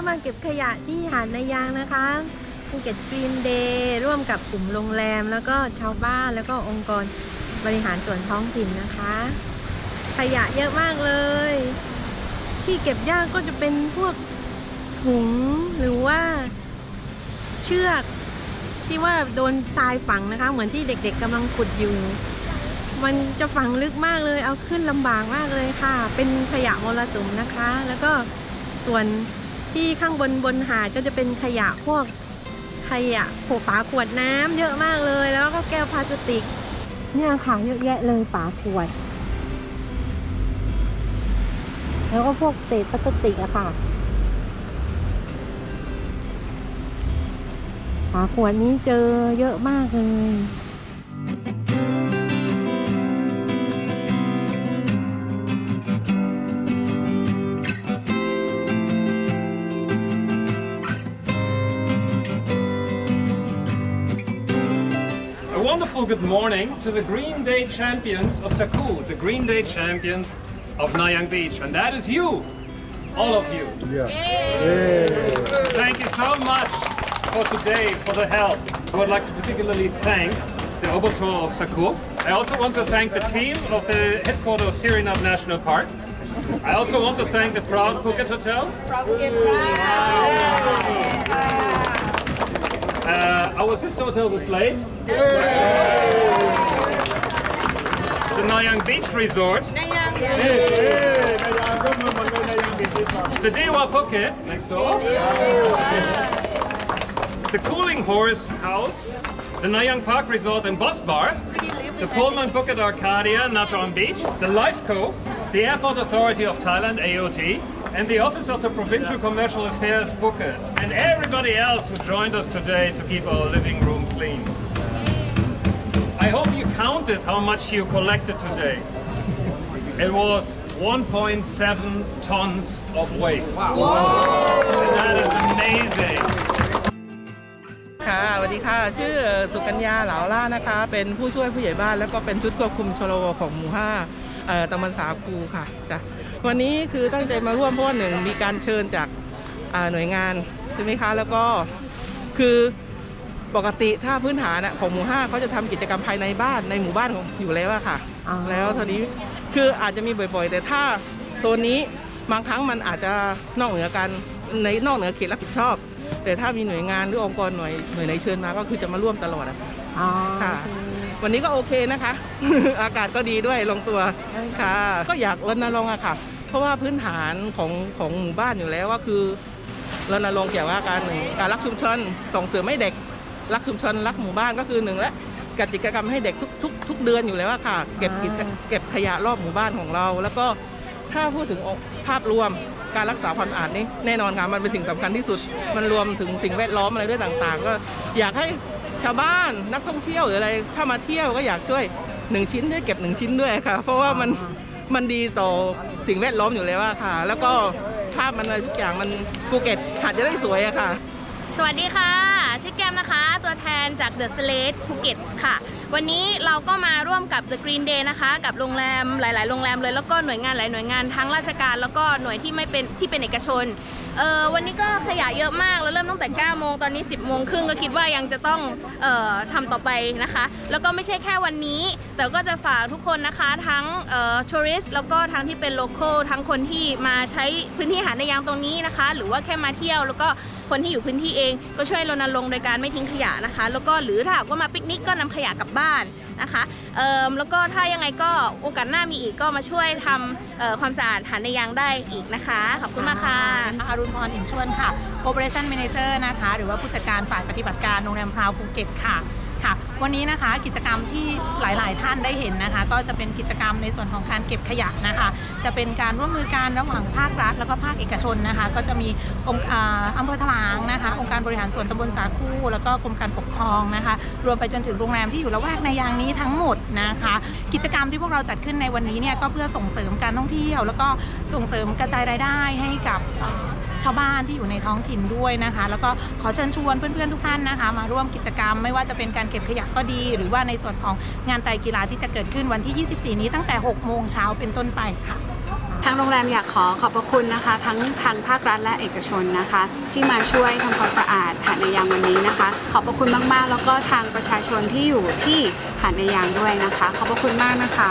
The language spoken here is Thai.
ก็บขยะที่หาดนายางนะคะภูเก็ตกรีนเดย์ร่วมกับกลุ่มโรงแรม แล้วก็ชาวบ้านแล้วก็องค์กรบริหารส่วนท้องถิ่นนะคะ ขยะเยอะมากเลย ที่เก็บยากก็จะเป็นพวกถุงหรือว่าเชือกที่ว่าโดนทรายฝังนะคะ เหมือนที่เด็กๆกำลังขุดอยู่ มันจะฝังลึกมากเลย เอาขึ้นลำบากมากเลยค่ะ เป็นขยะมลสุมนะคะ แล้วก็ส่วน ที่ข้างบนบนหาดก็จะเป็นขยะพวกขยะขวดฝาขวดน้ำเยอะมากเลย แล้วก็แก้วพลาสติก เนี่ยค่ะเยอะแยะเลยฝาขวด แล้วก็พวกเศษพลาสติกอะค่ะฝาขวดนี้เจอเยอะมากเลย A wonderful good morning to the Green Day champions of Saku, the Green Day champions of Nayang Beach, and that is you, all of you. Thank you so much for today, for the help. I would like to particularly thank the Obotor of Saku. I also want to thank the team of the headquarters of Sirinat National Park. I also want to thank the Proud Phuket Hotel. Uh, our sister hotel, The Slate. The Nayang Beach Resort. The Dewa Phuket next door. The Cooling Horse House. The Nayang Park Resort and Bus Bar. The Pullman Phuket Arcadia, Natron Beach. The Life Co. The Airport Authority of Thailand, AOT And the Office of the Provincial Commercial Affairs, Phuket. And everybody else who joined us today to keep our living room clean. I hope you counted how much you collected today. It was 1.7 tons of waste. And that is amazing. ค่ะสวัสดีค่ะ ชื่อสุกัญญาเหลาล่านะคะ เป็นผู้ช่วยผู้ใหญ่บ้าน แล้วก็เป็นชุดควบคุมชโลของหมู่ห้าเอ่อตำบลสาคูค่ะจ้ะ วันนี้คือตั้งใจมาร่วมเพราะว่าหนึ่งมีการเชิญจากอ่าหน่วยงานใช่ไหมคะแล้วก็คือปกติถ้าพื้นฐานอะของหมู่ห้าเขาจะทำกิจกรรมภายในบ้านในหมู่บ้านของอยู่แล้วอะค่ะอ๋อแล้วทีนี้คืออาจจะมีบ่อยๆ แต่ถ้าโซนนี้บางครั้งมันอาจจะนอกเหนือการในนอกเหนือเขตรับผิดชอบ แต่ถ้ามีหน่วยงานหรือองค์กรหน่วยหน่วยไหนเชิญมาก็คือจะมาร่วมตลอดอะอ๋อค่ะ วันนี้ก็โอเคนะคะ อากาศก็ดีด้วยลงตัวค่ะ ก็อยากรณรงค์อะค่ะ เพราะว่าพื้นฐานของของหมู่บ้านอยู่แล้วว่าคือรณรงค์เกี่ยวกับการหนึ่งการรักชุมชนส่งเสริมให้เด็กรักชุมชนรักหมู่บ้านก็คือหนึ่งและกิจกรรมให้เด็กทุกทุกทุกเดือนอยู่แล้วอะค่ะ เก็บกิจเก็บขยะรอบหมู่บ้านของเรา แล้วก็ถ้าพูดถึงภาพรวมการรักษาความสะอาดนี่แน่นอนค่ะมันเป็นสิ่งสำคัญที่สุด มันรวมถึงสิ่งแวดล้อมอะไรด้วยต่างๆ ก็อยากให้ ชาวบ้านนักท่องเที่ยวหรืออะไรถ้ามาเที่ยวก็อยากช่วยหนึ่งชิ้นให้เก็บหนึ่งชิ้นด้วยค่ะ เพราะว่ามันมันดีต่อสิ่งแวดล้อมอยู่แล้วอะค่ะ แล้วก็ภาพมันอะไรทุกอย่างมันภูเก็ตหาดจะได้สวยอะค่ะ สวัสดีค่ะ ชื่อแก้มนะคะ ตัวแทนจากเดอะสเล e ภูเก็ตค่ะ วันนี้เราก็มาร่วมกับ The Green Day นะคะ กับโรงแรมหลาย ๆ โรงแรมเลยแล้วก็หน่วยงานหลายหน่วยงานทั้งราชการ แล้วก็หน่วยที่ไม่เป็นที่เป็นเอกชนเออวันนี้ก็ขยะเยอะมากแล้วเริ่มตั้งแต่ 9 โมงตอนนี้ 10 โมงครึ่งก็คิดว่ายังจะต้องเอ่อทำต่อไปนะคะ แล้วก็ไม่ใช่แค่วันนี้ แต่ก็จะฝากทุกคนนะคะทั้งเอ่อทัวริสแล้วก็ทั้งที่เป็นโลเคอลทั้งคนที่มาใช้พื้นที่หาดในยางตรงนี้นะคะ หรือว่าแค่มาเที่ยวแล้วก็คนที่อยู่พื้นที่เองก็ช่วยรณรงค์โดยการไม่ทิ้งขยะนะคะ แล้วก็หรือถ้าหากว่ามาปิกนิกก็นำขยะกลับบ้านนะคะเอ่อแล้วก็ถ้ายังไงก็โอกาสหน้ามีอีกก็มาช่วยทำความสะอาดฐานในยางได้อีกนะคะ ขอบคุณมากค่ะอรุณพรอินชวนค่ะ Operation Manager นะคะ หรือว่าผู้จัดการฝ่ายปฏิบัติการโรงแรมพราวภูเก็ตค่ะ วันนี้นะคะกิจกรรมที่หลายๆ ท่านได้เห็นนะคะ ก็จะเป็นกิจกรรมในส่วนของการเก็บขยะนะคะ จะเป็นการร่วมมือกันระหว่างภาครัฐ แล้วก็ภาคเอกชนนะคะ ก็จะมีองค์อำเภอถลางนะคะ องค์การบริหารส่วนตำบลสาคู แล้วก็กรมการปกครองนะคะ รวมไปจนถึงโรงแรมที่อยู่ละแวกในยางนี้ทั้งหมดนะคะ กิจกรรมที่พวกเราจัดขึ้นในวันนี้เนี่ยก็เพื่อส่งเสริมการท่องเที่ยว แล้วก็ส่งเสริมกระจายรายได้ให้กับ ชาวบ้านที่อยู่ในท้องถิ่นด้วยนะคะ แล้วก็ขอเชิญชวนเพื่อนๆทุกท่านนะคะ มาร่วมกิจกรรมไม่ว่าจะเป็นการเก็บขยะก็ดี หรือว่าในส่วนของงานไตรกีฬาที่จะเกิดขึ้นวันที่ 24 นี้ตั้งแต่ 6 โมงเช้าเป็นต้นไปค่ะทางโรงแรมอยากขอขอบพระคุณนะคะ ทั้งทางภาครัฐและเอกชนนะคะ ที่มาช่วยทำความสะอาดหาดในยางวันนี้นะคะ ขอบพระคุณมากๆ แล้วก็ทางประชาชนที่อยู่ที่หาดในยางด้วยนะคะ ขอบพระคุณมากนะคะ